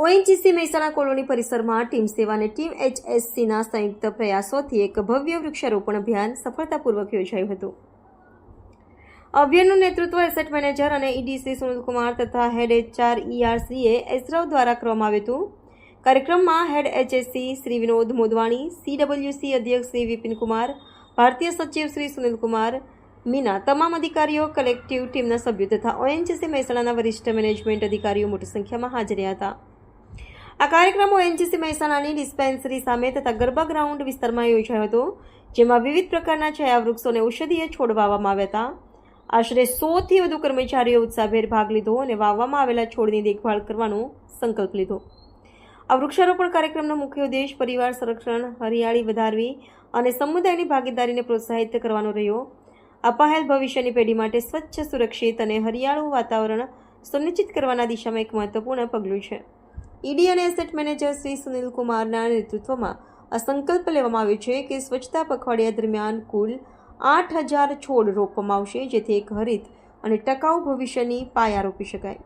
ONGC Mehsana colony પરિસરમાં team સેવા અને ટીમ એચએસસીના સંયુક્ત પ્રયાસોથી એક ભવ્ય વૃક્ષારોપણ અભિયાન સફળતાપૂર્વક યોજાયું હતું. અભિયાનનું નેતૃત્વ એસેટ મેનેજર અને ઈડીસી સુનિલકુમાર તથા હેડ એચઆર ઈઆરસીએ એસરાવ દ્વારા કરવામાં આવ્યું હતું. કાર્યક્રમમાં head HSC Shri Vinod Modwani, CWC અધ્યક્ષ શ્રી વિપિનકુમાર ભારતીય સચિવ શ્રી સુનિલકુમાર, મીના તમામ અધિકારીઓ, કલેક્ટિવ ટીમના સભ્યો તથા ઓએનજીસી મહેસાણાના વરિષ્ઠ મેનેજમેન્ટ અધિકારીઓ મોટી સંખ્યામાં હાજર રહ્યા હતા. આ કાર્યક્રમો એનજીસી મહેસાણાની ડિસ્પેન્સરી સામે તથા ગરબા ગ્રાઉન્ડ વિસ્તારમાં યોજાયો હતો, જેમાં વિવિધ પ્રકારના છાયા વૃક્ષોને ઔષધીય છોડ વાવવામાં આવ્યા હતા. આશરે સોથી વધુ કર્મચારીઓ ઉત્સાહભેર ભાગ લીધો અને વાવવામાં આવેલા છોડની દેખભાળ કરવાનો સંકલ્પ લીધો. આ વૃક્ષારોપણ કાર્યક્રમનો મુખ્ય ઉદ્દેશ પરિવાર સંરક્ષણ, હરિયાળી વધારવી અને સમુદાયની ભાગીદારીને પ્રોત્સાહિત કરવાનો રહ્યો. અપાહેલ ભવિષ્યની પેઢી માટે સ્વચ્છ, સુરક્ષિત અને હરિયાળું વાતાવરણ સુનિશ્ચિત કરવાના દિશામાં એક મહત્વપૂર્ણ પગલું છે. ઈડી અને એસેટ મેનેજર શ્રી સુનિલ કુમારના નેતૃત્વમાં આ સંકલ્પ લેવામાં આવ્યો છે કે સ્વચ્છતા પખવાડિયા દરમિયાન કુલ આઠ હજાર છોડ રોપવામાં આવશે, જેથી એક હરિત અને ટકાઉ ભવિષ્યની પાયા રોપી શકાય.